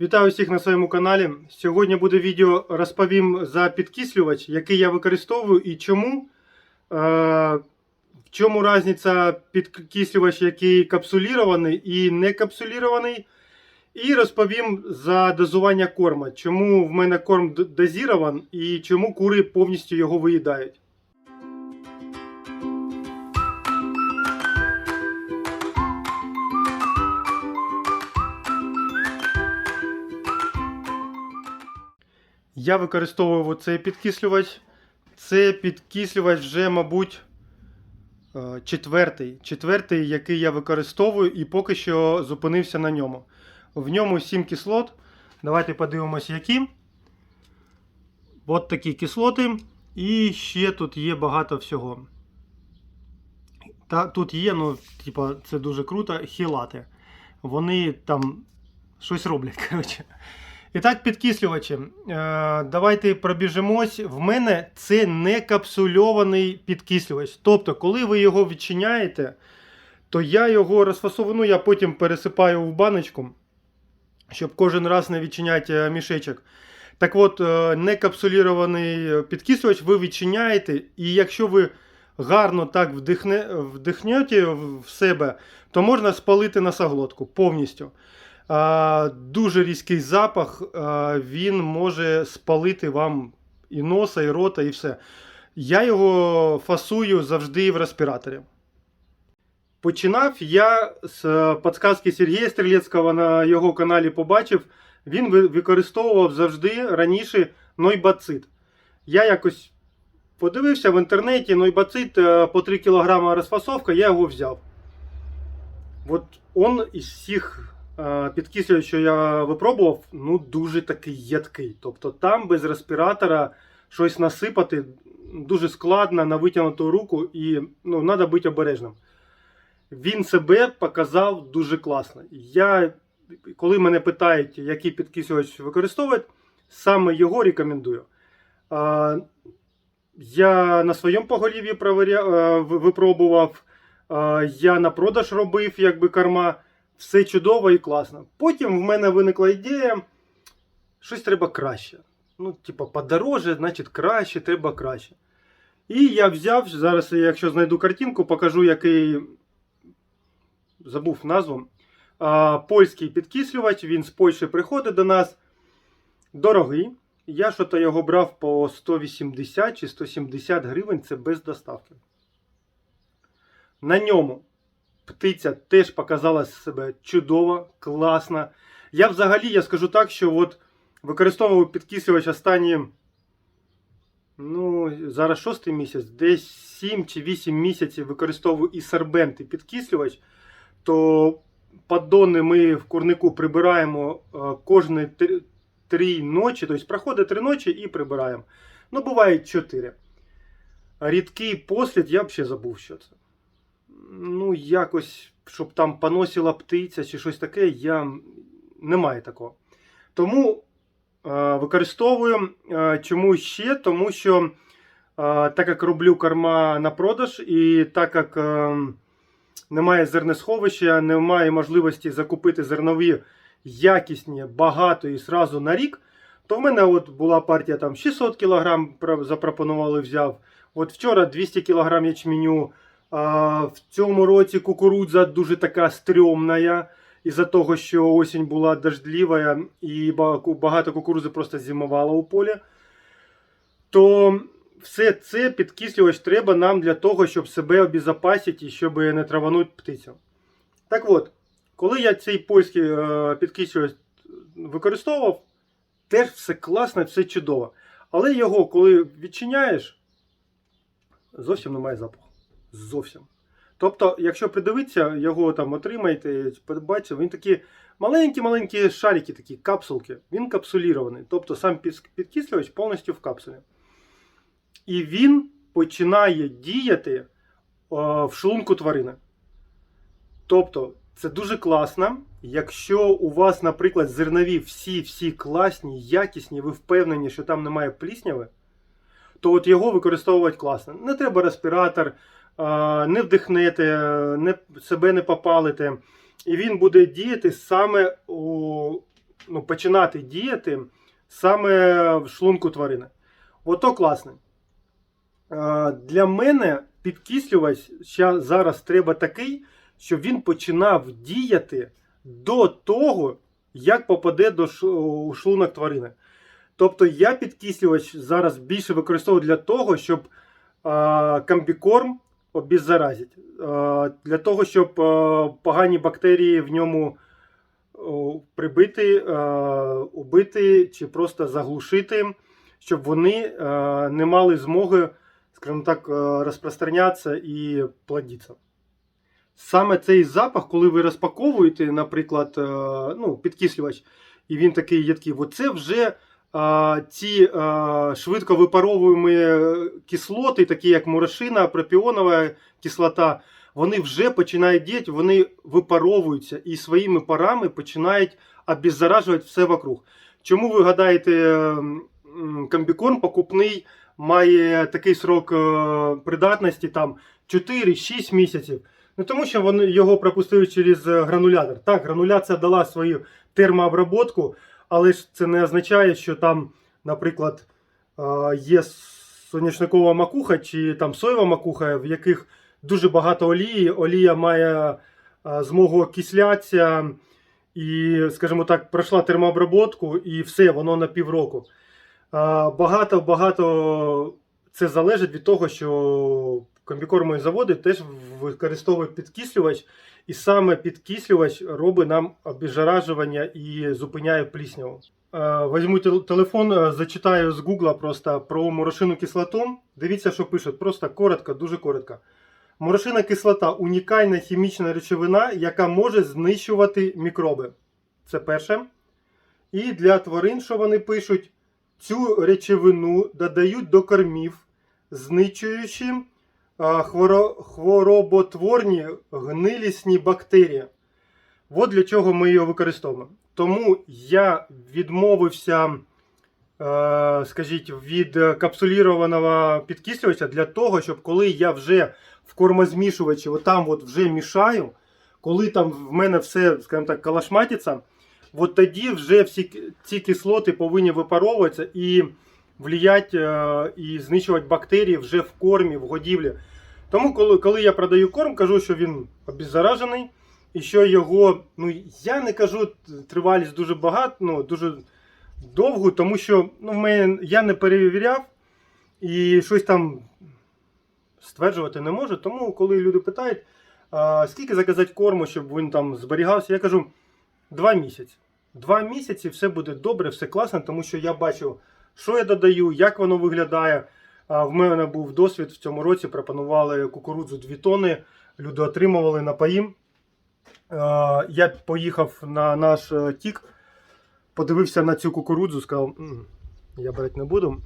Вітаю всіх на своєму каналі. Сьогодні буде відео розповім за підкислювач, який я використовую і чому. Е, в чому різниця підкислювач, який капсулірований і не капсулірований. І розповім за дозування корма, чому в мене корм дозірован і чому кури повністю його виїдають. Я використовую оцей підкислювач. Це підкислювач вже, мабуть, е, четвертий. Четвертий, який я використовую, і поки що зупинився на ньому. В ньому 7 кислот. Давайте подивимося, які. От такі кислоти. І ще тут є багато всього. Та, тут є, ну, типа, це дуже круто, хілати. Вони там щось роблять. коротше. І так, підкислювачі. Е, давайте пробіжимось. В мене це не капсульований підкислювач. Тобто, коли ви його відчиняєте, то я його розфасовую, ну, я потім пересипаю в баночку, щоб кожен раз не відчиняти е, мішечок. Так от, е, не підкислювач ви відчиняєте, і якщо ви гарно так вдихне, вдихнете в себе, то можна спалити носоглотку повністю. Дуже різкий запах, він може спалити вам і носа, і рота, і все. Я його фасую завжди в респіраторі. Починав я з е, підказки Сергія Стрілецького на його каналі побачив. Він використовував завжди раніше нойбацит. Я якось подивився в інтернеті нойбацит е, по 3 кг розфасовка, я його взяв. От он із всіх е, підкислювачів, що я випробував, ну дуже такий ядкий. Тобто там без респіратора щось насипати дуже складно на витягнуту руку і ну, треба бути обережним. Він себе показав дуже класно. Я, коли мене питають, який підкислювач використовувати, саме його рекомендую. А, я на своєму поголів'ї е, випробував. А, Я на продаж робив якби корма. Все чудово і класно. Потім в мене виникла ідея, щось треба краще. Ну, типа, подороже, значить краще, треба краще. І я взяв, зараз, якщо знайду картинку, покажу, який забув назву. А, польський підкислювач, він з Польщі приходить до нас. Дорогий. Я що-то його брав по 180 чи 170 гривень, це без доставки. На ньому птиця теж показала себе чудово, класно. Я взагалі я скажу так, що от використовував підкислювач останні, ну, зараз шостий місяць, десь 7 чи 8 місяців використовую і сорбент, і підкислювач, то поддони ми в курнику прибираємо е, кожні три, три ночі, тобто проходить три ночі і прибираємо. Ну, буває 4. Рідкий послід, я взагалі забув, що це. Ну, якось, щоб там поносила птиця чи щось таке, я немає такого. Тому е, використовую. Е, чому ще? Тому що е, так як роблю корма на продаж, і так як е, немає зернесховища, немає можливості закупити зернові якісні, багато і сразу на рік, то в мене от була партія там 600 кг запропонували, взяв. От вчора 200 кг ячменю. В цьому році кукурудза дуже така стрьомна. Із-за того, що осінь була дождлива і багато кукурудзи просто зимувало у полі. То все це підкислювач треба нам для того, щоб себе обезопасити і щоб не траванути птицю. Так от, коли я цей польський е, підкислювач використовував, теж все класно, все чудово. Але його, коли відчиняєш, зовсім немає запаху. Зовсім. Тобто, якщо придивитися, його там отримаєте, побачите, він такі маленькі-маленькі шарики, такі капсулки. Він капсулірований. Тобто сам підкислювач повністю в капсулі. І він починає діяти е, в шлунку тварини. Тобто, це дуже класно. Якщо у вас, наприклад, зернові всі-всі класні, якісні, ви впевнені, що там немає плісняви, то от його використовувати класно. Не треба респіратор, не вдихнете, не, себе не попалите. І він буде діяти саме у ну, починати діяти саме в шлунку тварини. Ото класно. Е, Для мене підкислювач зараз треба такий, щоб він починав діяти до того, як попаде до шлунок тварини. Тобто я підкислювач зараз більше використовую для того, щоб комбікорм обеззаразити. Е, для того, щоб е, погані бактерії в ньому прибити, е, убити чи просто заглушити, щоб вони не мали змоги, скажімо так, розпространятися і плодитися. Саме цей запах, коли ви розпаковуєте, наприклад, ну, підкислювач, і він такий ядкий, оце вже ці е, швидко випаровуємі кислоти, такі як мурашина, пропіонова кислота, вони вже починають діяти, вони випаровуються і своїми парами починають обеззаражувати все вокруг. Чому ви гадаєте, м, комбікорм покупний має такий срок е, придатності там 4-6 місяців? Ну тому що вони його пропустили через е, гранулятор. Так, грануляція дала свою термообработку, але ж це не означає, що там, наприклад, є соняшникова макуха чи там соєва макуха, в яких дуже багато олії. Олія має змогу окислятися і, скажімо так, пройшла термообработку і все, воно на півроку. Багато-багато це залежить від того, що комбікормові заводи теж використовують підкислювач, і саме підкислювач робить нам обеззаражування і зупиняє плісняву. Е, Візьму телефон, е, зачитаю з Гугла просто про морошину кислоту. Дивіться, що пишуть. Просто коротко, дуже коротко. Морошина кислота унікальна хімічна речовина, яка може знищувати мікроби. Це перше. І для тварин, що вони пишуть, цю речовину додають до кормів, знищуючи хвороботворні гнилісні бактерії. От для чого ми його використовуємо. Тому я відмовився, е, скажіть, від капсулірованого підкислювача для того, щоб коли я вже в кормозмішувачі, отам от вже мішаю, коли там в мене все, скажімо так, калашматиться, от тоді вже всі ці кислоти повинні випаровуватися і влиять е, і знищувати бактерії вже в кормі, в годівлі. Тому, коли, коли я продаю корм, кажу, що він обеззаражений, і що його, ну я не кажу тривалість дуже багато, ну дуже довгу, тому що ну, в мене я не перевіряв і щось там стверджувати не можу. Тому, коли люди питають, а, скільки заказати корму, щоб він там зберігався, я кажу два місяці. Два місяці все буде добре, все класно, тому що я бачу, що я додаю, як воно виглядає. В мене був досвід в цьому році. Пропонували кукурудзу 2 тони, люди отримували напої. Е, Я поїхав на наш е, тік, подивився на цю кукурудзу, сказав, «М, я брати не буду.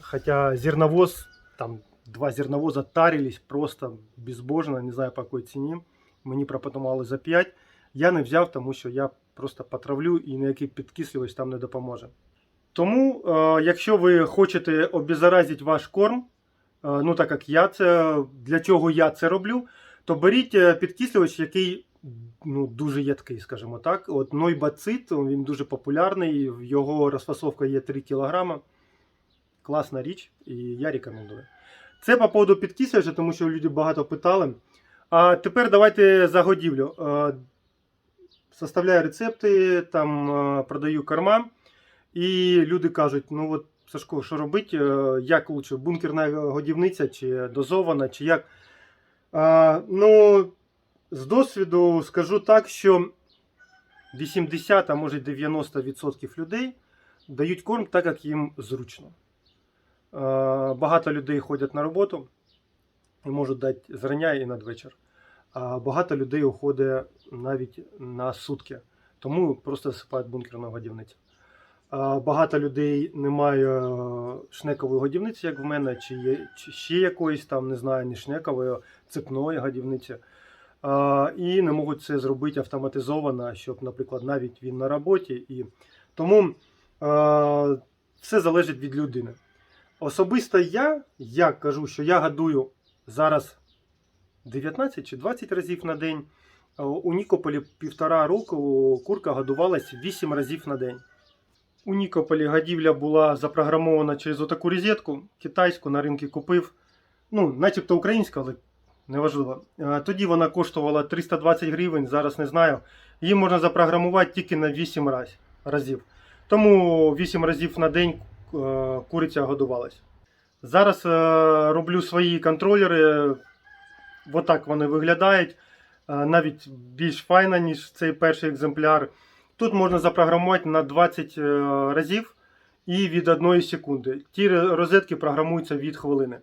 Хоча зерновоз, там два зерновоза тарились просто безбожно, не знаю по якій ціні. Мені пропонували за 5. Я не взяв, тому що я просто потравлю і ніякий підкислювач там не допоможе. Тому, е, якщо ви хочете обеззаразити ваш корм, е, ну так як я це, для чого я це роблю, то беріть е, підкислювач, який ну, дуже ядкий, скажімо так. От Нойбацит, він дуже популярний, його розфасовка є 3 кг. Класна річ, і я рекомендую. Це по поводу підкислювача, тому що люди багато питали. А тепер давайте за годівлю. Составляю рецепти, там продаю корма. І люди кажуть: ну от Сашко, що робити? Е, Як лучше, бункерна годівниця, чи дозована, чи як? А, ну, з досвіду скажу так, що 80, а може 90% людей дають корм так, як їм зручно. А, багато людей ходять на роботу і можуть дати зрання і надвечір. А багато людей уходить навіть на сутки. Тому просто засипають бункерну годівницю. Багато людей не має е, шнекової годівниці, як в мене, чи, є, чи ще якоїсь там, не знаю, ні шнекової, цепної годівниці. І не можуть це зробити автоматизовано, щоб, наприклад, навіть він на роботі. І... Тому все залежить від людини. Особисто я, я кажу, що я годую зараз 19 чи 20 разів на день. У Нікополі півтора року курка годувалась 8 разів на день. У Нікополі годівля була запрограмована через отаку розетку, китайську на ринку купив. Ну, начебто українська, але неважливо. Е, Тоді вона коштувала 320 гривень, зараз не знаю. Її можна запрограмувати тільки на 8 раз, разів. Тому 8 разів на день е, куриця годувалась. Зараз е, роблю свої контролери. Отак вони виглядають. Навіть більш файно, ніж цей перший екземпляр. Тут можна запрограмувати на 20 е, разів і від 1 секунди. Ті розетки програмуються від хвилини.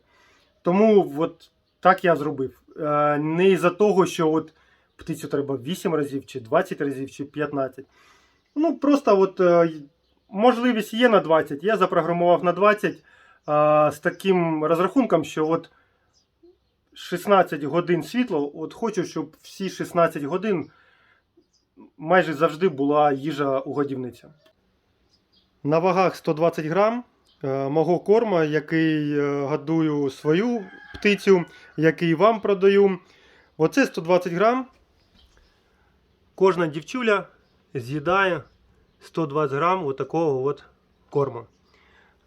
Тому от так я зробив. Е, Не із-за того, що от птицю треба 8 разів, чи 20 разів, чи 15. Ну, просто от е, можливість є на 20. Я запрограмував на 20 е, з таким розрахунком, що от 16 годин світло, от хочу, щоб всі 16 годин майже завжди була їжа у годівниці. На вагах 120 грам е, мого корма, який е, годую свою птицю, який вам продаю. Оце 120 грам. Кожна дівчуля з'їдає 120 грам отакого от корму.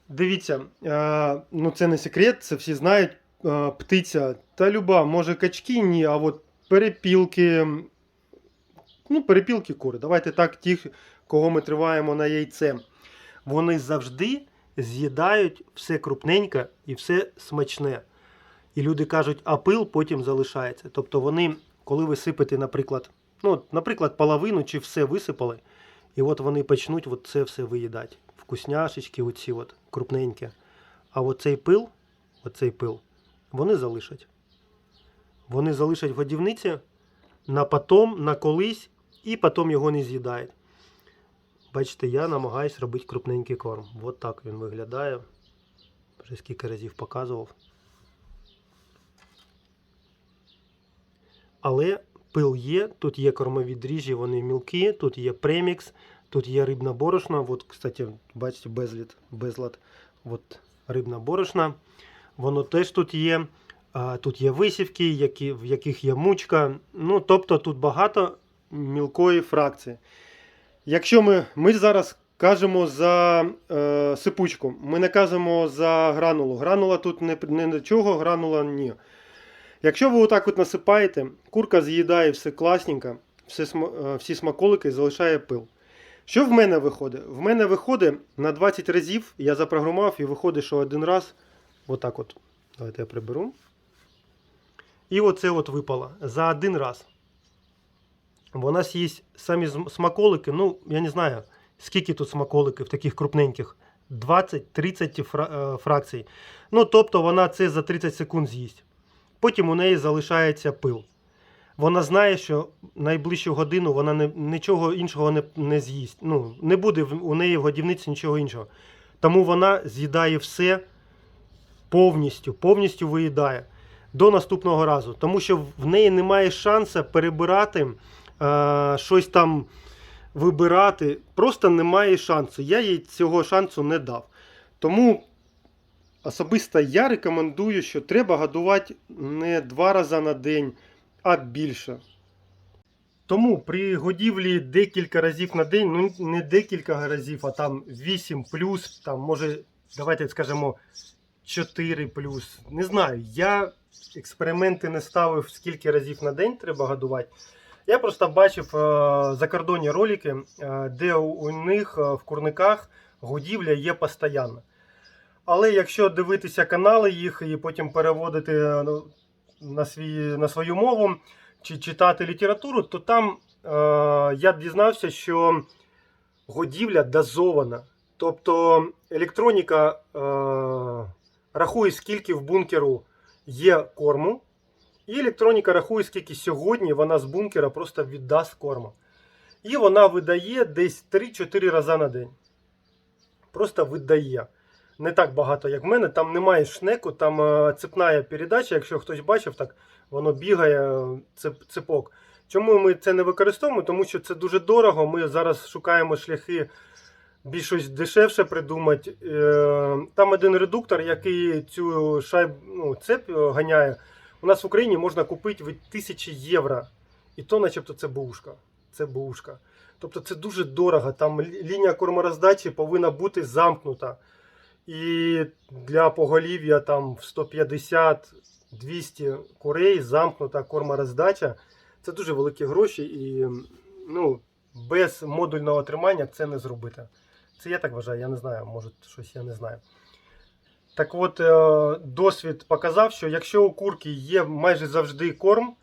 Дивіться, е, ну це не секрет, це всі знають. Птиця та люба, може качки, ні, а от перепілки. Ну, перепілки кури. Давайте так, ті, кого ми триваємо на яйце. Вони завжди з'їдають все крупненьке і все смачне. І люди кажуть, а пил потім залишається. Тобто вони, коли ви сипете, наприклад, ну, наприклад, половину чи все висипали, і от вони почнуть от це все виїдати. Вкусняшечки, оці от крупненькі. А оцей пил, оцей пил, вони залишать. Вони залишать годівниці на потом, на колись, і потім його не з'їдають. Бачите, я намагаюсь робити крупненький корм. От так він виглядає. Вже скільки разів показував. Але пил є, тут є кормові дріжджі, вони мілкі, тут є премікс, тут є рибна борошна. От, кстати, бачите, безліт, безлад. От рибна борошна. Воно теж тут є. Тут є висівки, в яких є мучка. Ну, тобто тут багато мілкої фракції. Якщо ми, ми зараз кажемо за е, сипучку, ми не кажемо за гранулу. Гранула тут не, не до чого, гранула ні. Якщо ви отак от насипаєте, курка з'їдає все класненько, все, е, всі смаколики і залишає пил. Що в мене виходить? В мене виходить на 20 разів, я запрограмував і виходить, що один раз, отак от. Давайте я приберу. І оце от випало за один раз. Вона з'їсть самі смаколики, ну, я не знаю, скільки тут смаколиків таких крупненьких. 20-30 фра- е, фракцій. Ну, тобто вона це за 30 секунд з'їсть. Потім у неї залишається пил. Вона знає, що найближчу годину вона не, нічого іншого не, не з'їсть. Ну, не буде у неї в годівниці нічого іншого. Тому вона з'їдає все повністю, повністю виїдає до наступного разу. Тому що в неї немає шансу перебирати е, щось там вибирати. Просто немає шансу. Я їй цього шансу не дав. Тому особисто я рекомендую, що треба годувати не два рази на день, а більше. Тому при годівлі декілька разів на день, ну не декілька разів, а там 8 плюс, там може, давайте скажемо 4 плюс. Не знаю, я експерименти не ставив, скільки разів на день треба годувати. Я просто бачив е, закордонні ролики, е, де у, них е, в курниках годівля є постійно. Але якщо дивитися канали їх і потім переводити ну, на, свій, на свою мову чи читати літературу, то там е, я дізнався, що годівля дозована. Тобто електроніка е, рахує, скільки в бункеру є корму, і електроніка рахує, скільки сьогодні вона з бункера просто віддасть корму. І вона видає десь 3-4 рази на день. Просто видає. Не так багато, як в мене. Там немає шнеку, там е, цепна передача. Якщо хтось бачив, так воно бігає е, цеп, цепок. Чому ми це не використовуємо? Тому що це дуже дорого. Ми зараз шукаємо шляхи більш щось дешевше придумати. Е, Там один редуктор, який цю шайб, ну, цеп ганяє. У нас в Україні можна купити від 1000 євро. І то, начебто, це бушка. Це бушка. Тобто це дуже дорого. Там лінія кормороздачі повинна бути замкнута. І для поголів'я там в 150-200 курей замкнута кормороздача. Це дуже великі гроші, і ну, без модульного тримання це не зробити. Це я так вважаю, я не знаю, може щось я не знаю. Так от, е, досвід показав, що якщо у курки є майже завжди корм,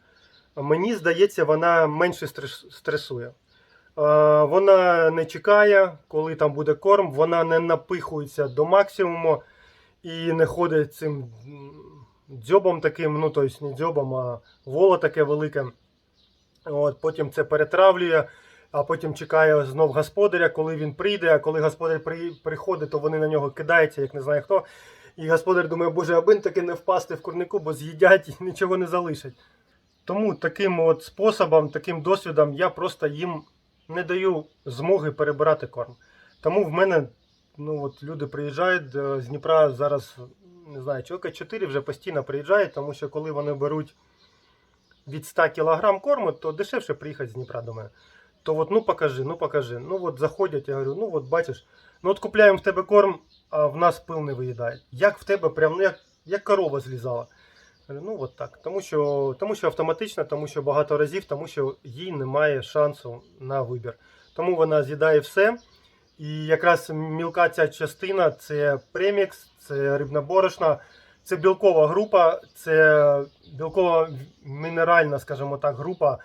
мені здається, вона менше стресує. Е, Вона не чекає, коли там буде корм, вона не напихується до максимуму і не ходить цим дзьобом таким, ну тобто не дзьобом, а воло таке велике. От, потім це перетравлює, а потім чекає знов господаря, коли він прийде. А коли господар при, приходить, то вони на нього кидаються, як не знаю хто. І господар думає, боже, аби таки не впасти в курнику, бо з'їдять і нічого не залишать. Тому таким от способом, таким досвідом я просто їм не даю змоги перебирати корм. Тому в мене ну, от люди приїжджають е, з Дніпра зараз, не знаю, чоловіка 4 вже постійно приїжджають, тому що коли вони беруть від 100 кг корму, то дешевше приїхати з Дніпра до мене. То от ну покажи, ну покажи. Ну от заходять, я говорю, ну от бачиш, ну от купляємо в тебе корм, а в нас пил не виїдає. Як в тебе прям, ну як, як корова злізала. Ну от так. Тому що, тому що автоматично, тому що багато разів, тому що їй немає шансу на вибір. Тому вона з'їдає все. І якраз мілка ця частина це премікс, це рибна борошна, це білкова група, це білкова мінеральна, скажімо так, група.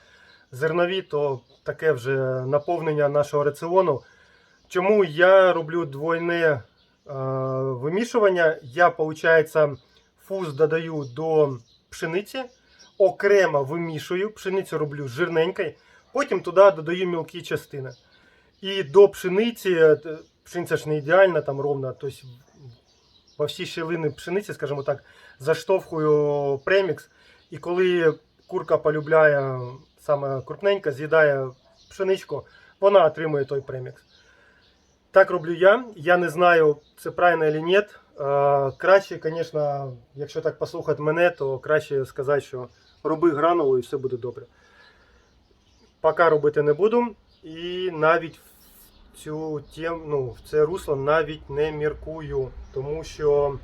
Зернові то таке вже наповнення нашого раціону. Чому я роблю двойне вимішування? Я, виходить, фуз додаю до пшениці, окремо вимішую, пшеницю роблю жирненькою, потім туди додаю мілкі частини. І до пшениці, е, пшениця ж не ідеальна, там ровна, тобто во всі щілини пшениці, скажімо так, заштовхую премікс. І коли курка полюбляє саме крупненька, з'їдає пшеничку, вона отримує той премікс. Так роблю я. Я не знаю, це правильно чи ні. Краще, звісно, якщо так послухати мене, то краще сказати, що роби гранулу і все буде добре. Поки робити не буду. І навіть в цю тем, ну, в це русло навіть не міркую, тому що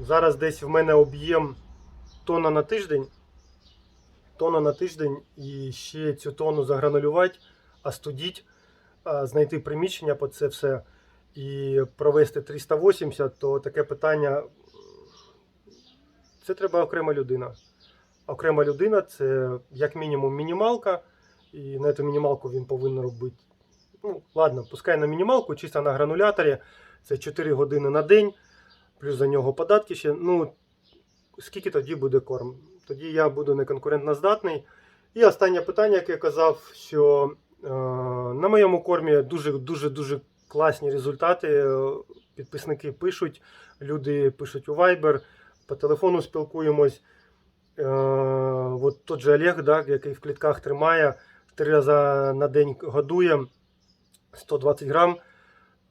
зараз десь в мене об'єм тонна на тиждень. Тонна на тиждень і ще цю тонну загранулювати, а, знайти приміщення під це все і провести 380, то таке питання. Це треба окрема людина. Окрема людина це як мінімум мінімалка, і на цю мінімалку він повинен робити. Ну, ладно, пускай на мінімалку, чисто на грануляторі. Це 4 години на день, плюс за нього податки ще. Ну, скільки тоді буде корм? Тоді я буду неконкурентно здатний. І останнє питання, яке я казав, що на моєму кормі дуже дуже класні результати. Е, Підписники пишуть, люди пишуть у Viber, по телефону спілкуємось. Е, от тот же Олег, да, який в клітках тримає, три рази на день годує 120 грам.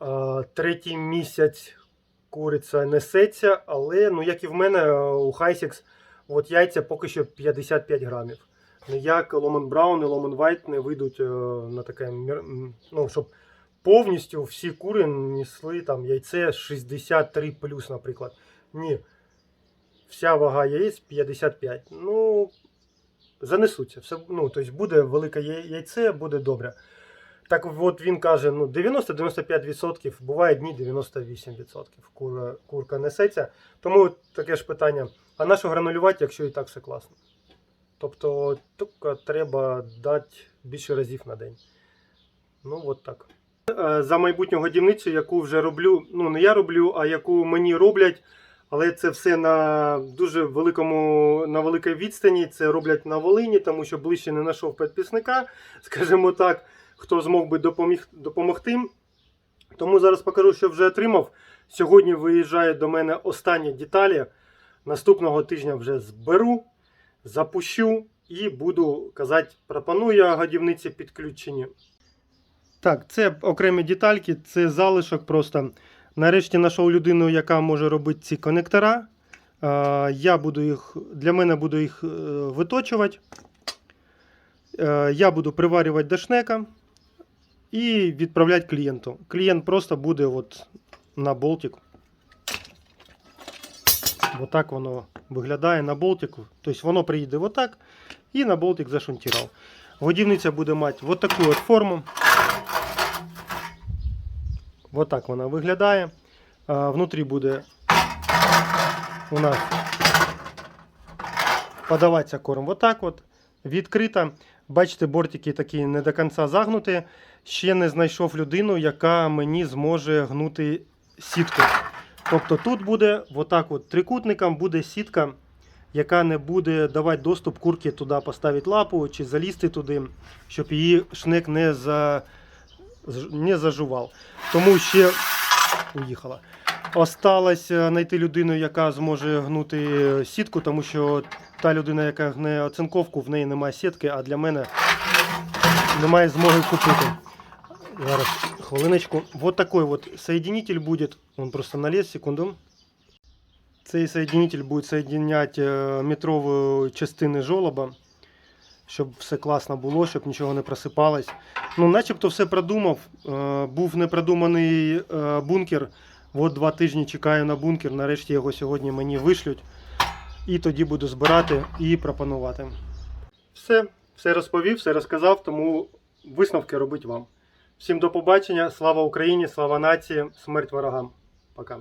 Е, третій місяць куриця несеться, але ну, як і в мене у Хайсікс, яйця поки що 55 грамів. Ніяк Ломан Браун і Ломан Вайт не вийдуть е, на таке, ну, щоб повністю всі кури несли там яйце 63 плюс, наприклад. Ні. Вся вага яєць 55. Ну, занесуться. Все, ну, тобто буде велике яйце, буде добре. Так от він каже, ну 90-95%, буває дні 98% кура, курка несеться. Тому таке ж питання: а на що гранулювати, якщо і так все класно? Тобто тільки треба дати більше разів на день. Ну, от так. Е, За майбутню годівницю, яку вже роблю, ну не я роблю, а яку мені роблять. Але це все на дуже великому, на великій відстані. Це роблять на Волині, тому що ближче не знайшов підписника, скажімо так, хто змог би допоміг, допомогти. Тому зараз покажу, що вже отримав. Сьогодні виїжджають до мене останні деталі. Наступного тижня вже зберу, запущу і буду казати, пропоную годівниці підключені. Так, це окремі детальки, це залишок просто. Нарешті знайшов людину, яка може робити ці конектора. Я буду їх, для мене буду їх е, виточувати. Е, Я буду приварювати до шнека і відправляти клієнту. Клієнт просто буде от на болтик. Отак воно виглядає на болтику. Тобто воно приїде отак і на болтик зашунтував. Годівниця буде мати от таку от форму. Отак вона виглядає. Внутрі буде у нас подаватися корм отак от. Відкрита. Бачите, бортики такі не до кінця загнуті. Ще не знайшов людину, яка мені зможе гнути сітку. Тобто тут буде отак от трикутником буде сітка, яка не буде давати доступ курки туди поставити лапу чи залізти туди, щоб її шнек не, за... не зажував. Тому ще уїхала. Осталось е, знайти людину, яка зможе гнути сітку, тому що та людина, яка гне оцинковку, в неї немає сітки, а для мене немає змоги купити. Зараз, хвилиночку. Вот такой вот соединитель будет. Он просто налез, секунду. Цей соединитель буде соединять е, метрові частини жолоба, щоб все класно було, щоб нічого не просипалось. Ну, начебто все продумав. Е, Був непродуманий е, бункер. От два тижні чекаю на бункер. Нарешті його сьогодні мені вишлють. І тоді буду збирати і пропонувати. Все, все розповів, все розказав, тому висновки робить вам. Всім до побачення. Слава Україні, слава нації, смерть ворогам. Пока.